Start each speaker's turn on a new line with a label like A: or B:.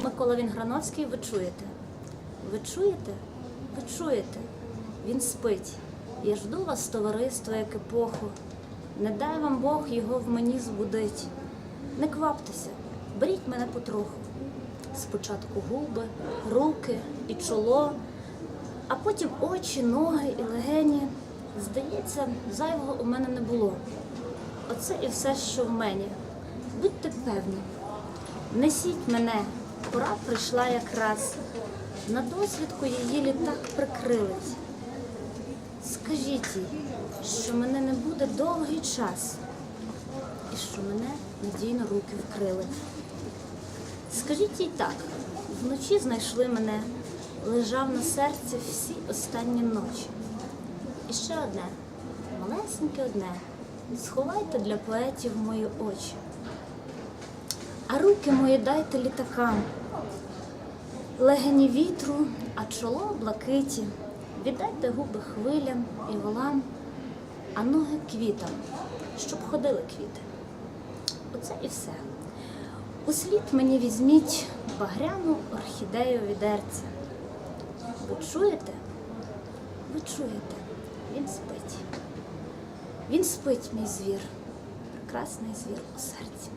A: Микола Вінграновський, ви чуєте? Ви чуєте? Ви чуєте? Він спить. Я жду вас, товариство, як епоху. Не дай вам Бог його в мені збудить. Не кваптеся, беріть мене потроху. Спочатку губи, руки і чоло, а потім очі, ноги і легені. Здається, зайвого у мене не було. Оце і все, що в мені. Будьте певні, несіть мене, пора прийшла якраз. На досвідку її літак прикрилить. Скажіть їй, що мене не буде довгий час, і що мене надійно руки вкрили. Скажіть їй так, вночі знайшли мене, лежав на серці всі останні ночі. І ще одне, малесеньке одне, сховайте для поетів мої очі. А руки мої дайте літакам, легені вітру, а чоло блакиті. Віддайте губи хвилям і волам, а ноги квітам, щоб ходили квіти. Оце і все. Услід мені візьміть багряну орхідею відерця. Ви чуєте? Ви чуєте? Він спить. Він спить, мій звір, прекрасний звір у серці.